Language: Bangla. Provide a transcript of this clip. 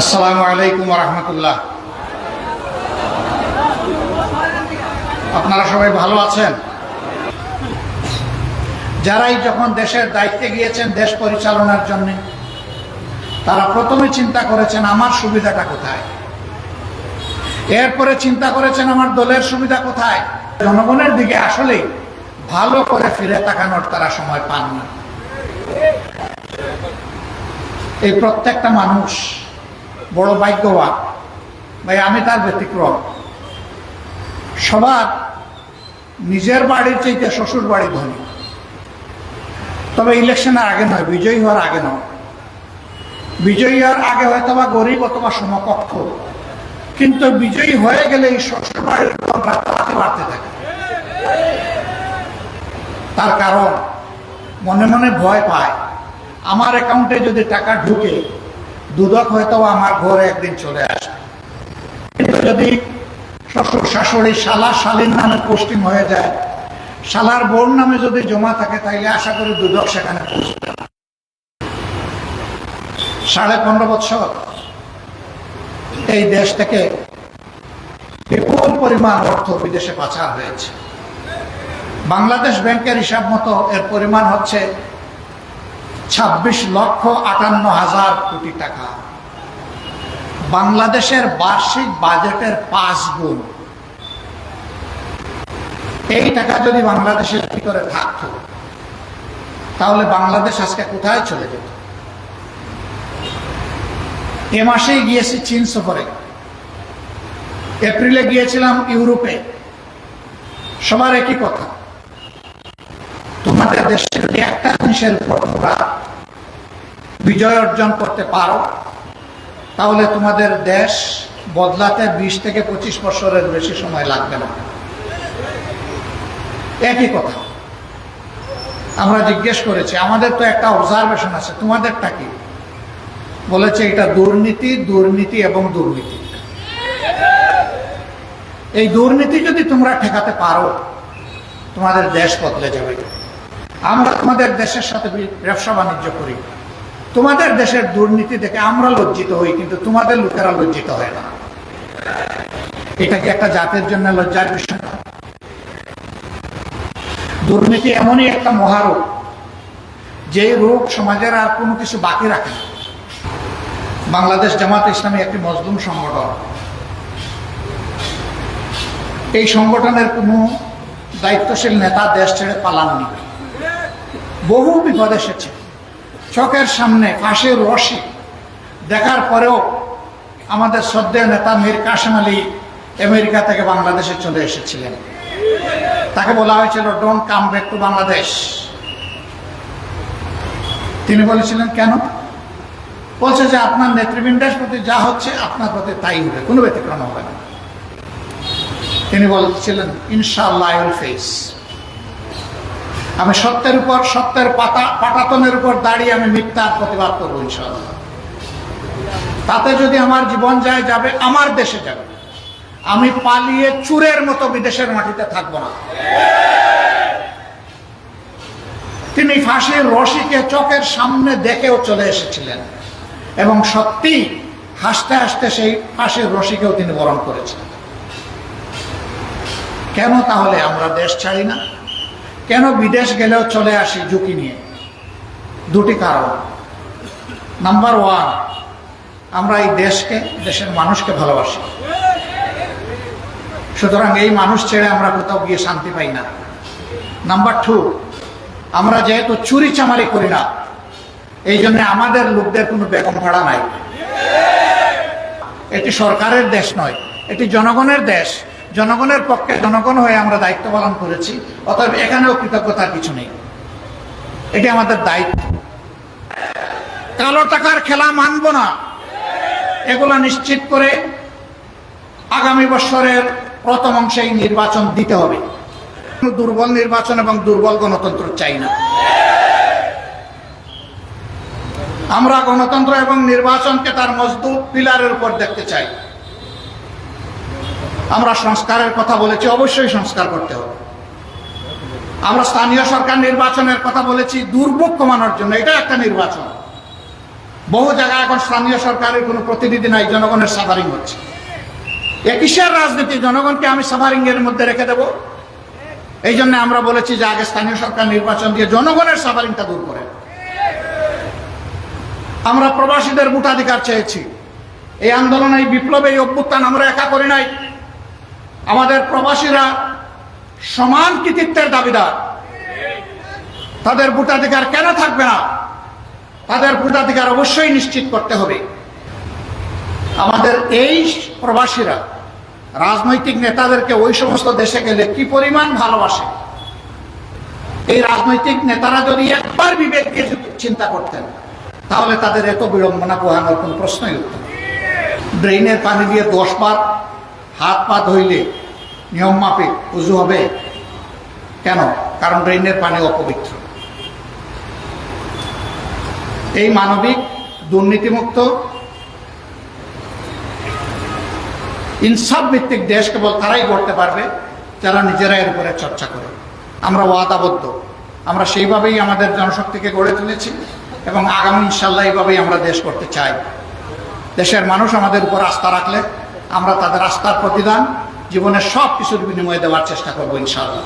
আসসালামু আলাইকুম রহমতুল্লাহ। আপনারা সবাই ভালো আছেন? যারাই যখন দেশের দায়িত্বে গিয়েছেন দেশ পরিচালনার জন্য, তারা প্রথমে চিন্তা করেছেন, আমার সুবিধাটা কোথায়? এরপরে চিন্তা করেছেন, আমার দলের সুবিধা কোথায়? জনগণের দিকে আসলেই ভালো করে ফিরে তাকানোর তারা সময় পান না এই প্রত্যেকটা মানুষ বড় ভাগ্যবান। ভাই, আমি তার ব্যতিক্রম। সবার নিজের বাড়ির চাইতে শ্বশুর বাড়ি ধনী। তবে ইলেকশনের আগে নয়, বিজয়ী হওয়ার আগে নয়। বিজয়ী হওয়ার আগে হয়তো বা গরিব অথবা সমকক্ষ। কিন্তু বিজয়ী হয়ে গেলে এই শ্বশুর বাড়ির বাড়তে থাকে। তার কারণ, মনে মনে ভয় পায়। আমার অ্যাকাউন্টে যদি টাকা ঢুকে দুদক হয়তো আমার ঘরে একদিন চলে আসে কিন্তু যদি শ্বশুর শাশুড়ি শালা শালীর নামে পোস্টিং হয়ে যায়, শালার বোন নামে যদি জমা থাকে, তাইলে আশা করি দুদক সেখানে পৌঁছবে সাড়ে পনেরো বছর এই দেশ থেকে বিপুল পরিমাণ অর্থ বিদেশে পাচার হয়েছে। বাংলাদেশ ব্যাংকের হিসাব মতো এর পরিমাণ হচ্ছে ছাব্বিশ লক্ষ আটান্ন হাজার কোটি টাকা। বাংলাদেশের বার্ষিক বাজেটের পাঁচ গুণ। এই টাকা যদি বাংলাদেশের ভিতরে থাকত, তাহলে বাংলাদেশ আজকে কোথায় চলে যেত? এ মাসেই গিয়েছি চীন সফরে। এপ্রিলে গিয়েছিলাম ইউরোপে। সবার একই কথা। তোমাদের দেশে যদি একটা জিনিসের উপর বিজয় অর্জন করতে পারো, তাহলে তোমাদের দেশ বদলাতে বিশ থেকে পঁচিশ বছরের বেশি সময় লাগবে না। একই কথা। আমরা জিজ্ঞেস করেছি, আমাদের তো একটা অবজারভেশন আছে, তোমাদেরটা কি? বলেছে এটা দুর্নীতি দুর্নীতি এবং দুর্নীতি। এই দুর্নীতি যদি তোমরা ঠেকাতে পারো, তোমাদের দেশ বদলে যাবে। আমরা তোমাদের দেশের সাথে ব্যবসা বাণিজ্য করি। তোমাদের দেশের দুর্নীতি দেখে আমরা লজ্জিত হই, কিন্তু তোমাদের লোকেরা লজ্জিত হয় না। এটা কি একটা জাতের জন্য লজ্জার বিষয়? না? দুর্নীতি এমনই একটা মহারোগ, যে রোগ সমাজের আর কোনো কিছু বাকি রাখে না। বাংলাদেশ জামাত ইসলামী একটি মজলুম সংগঠন। এই সংগঠনের কোনো দায়িত্বশীল নেতা দেশ ছেড়ে পালাননি। বহু বিপদ এসেছে। চোখের সামনে ফাঁসির রশি। দেখার পরেও আমাদের শ্রদ্ধেয় নেতা মীর কাসেম আলী আমেরিকা থেকে বাংলাদেশে চলে এসেছিলেন। তাকে বলা হয়েছিল don't come back to Bangladesh তিনি বলেছিলেন, কেন? বলছে যে, আপনার নেতৃবৃন্দের প্রতি যা হচ্ছে, আপনার প্রতি তাই হবে, কোনো ব্যতিক্রম হবে না। তিনি বলছিলেন, ইনশাআল্লাহ আই ফেস আমি সত্যের উপর, সত্যের পাতা, পাটাতনের উপর দাঁড়িয়ে আমি মিথ্যার প্রতিবাদ করব ইনশাআল্লাহ। তাতে যদি আমার জীবন যায়, যাবে, আমার দেশে যাবে। আমি পালিয়ে চুরের মতো বিদেশের মাটিতে থাকব না। তিনি ফাঁসির রশিকে চোখের সামনে দেখেও চলে এসেছিলেন এবং সত্যি হাসতে হাসতে সেই ফাঁসির রশিকেও তিনি বরণ করেছেন। কেন তাহলে আমরা দেশ ছাড়ি না? কেন বিদেশ গেলেও চলে আসি ঝুঁকি নিয়ে? দুটি কারণ। নাম্বার ওয়ান আমরা এই দেশকে, দেশের মানুষকে ভালোবাসি। সুতরাং এই মানুষ ছেড়ে আমরা কোথাও গিয়ে শান্তি পাই না। নাম্বার টু আমরা যেহেতু চুরি চামারি করি না, এই জন্য আমাদের লোকদের কোনো বেগম ভাড়া নাই। এটি সরকারের দেশ নয়, এটি জনগণের দেশ। জনগণের পক্ষে জনগণ হয়ে আমরা দায়িত্ব পালন করেছি, অতএব এখানেও কৃতজ্ঞতার কিছু নেই। এটি আমাদের দায়িত্ব। কালো টাকার খেলা মানব না। এগুলা নিশ্চিত করে আগামী বছরের প্রথম অংশেই নির্বাচন দিতে হবে। দুর্বল নির্বাচন এবং দুর্বল গণতন্ত্র চাই না। আমরা গণতন্ত্র এবং নির্বাচনকে তার মজবুত পিলারের উপর দেখতে চাই। আমরা সংস্কারের কথা বলেছি, অবশ্যই সংস্কার করতে হবে। আমরা স্থানীয় সরকার নির্বাচনের কথা বলেছি, দুর্ভোগ কমানোর জন্য এটা একটা নির্বাচন। বহু জায়গায় এখন স্থানীয় সরকারের কোনো প্রতিনিধি নাই, জনগণের সাফারিং হচ্ছে। এ কিসের রাজনীতি? জনগণকে আমি সাফারিং এর মধ্যে রেখে দেব। এই জন্য আমরা বলেছি যে আগে স্থানীয় সরকার নির্বাচন দিয়ে জনগণের সাফারিংটা দূর করে আমরা প্রবাসীদের ভোটাধিকার চেয়েছি। এই আন্দোলন, এই বিপ্লবে, এই অভ্যুত্থান আমরা একা করি নাই। আমাদের প্রবাসীরা সমান কৃতিত্বের দাবিদার। তাদের ভোটাধিকার কেন থাকবে না? তাদের ভোটাধিকার অবশ্যই নিশ্চিত করতে হবে। আমাদের এই প্রবাসীরা, রাজনৈতিক নেতাদেরকে ওই সমস্ত দেশে গেলে কি পরিমাণ ভালোবাসে? এই রাজনৈতিক নেতারা যদি একবার বিবেক দিয়ে চিন্তা করতেন, তাহলে তাদের এত বিড়ম্বনা পোহানোর কোনো প্রশ্নই উঠত। ড্রেনের পানি দিয়ে দশ বার হাত পা ধইলে নিয়ম মাফিক উজু হবে। কেন? কারণ ড্রেনের পানি অপবিত্র। এই মানবিক দুর্নীতিমুক্ত ইনসাফ ভিত্তিক দেশ কেবল তারাই গড়তে পারবে, যারা নিজেরা এর উপরে চর্চা করে। আমরা ওয়াদাবদ্ধ। আমরা সেইভাবেই আমাদের জনশক্তিকে গড়ে তুলেছি এবং আগামী ইনশাল্লাহ এইভাবেই আমরা দেশ করতে চাই। দেশের মানুষ আমাদের উপর আস্থা রাখলে আমরা তাদের আস্থার প্রতিদান জীবনের সব কিছুর বিনিময়ে দেওয়ার চেষ্টা করব ইনশাআল্লাহ।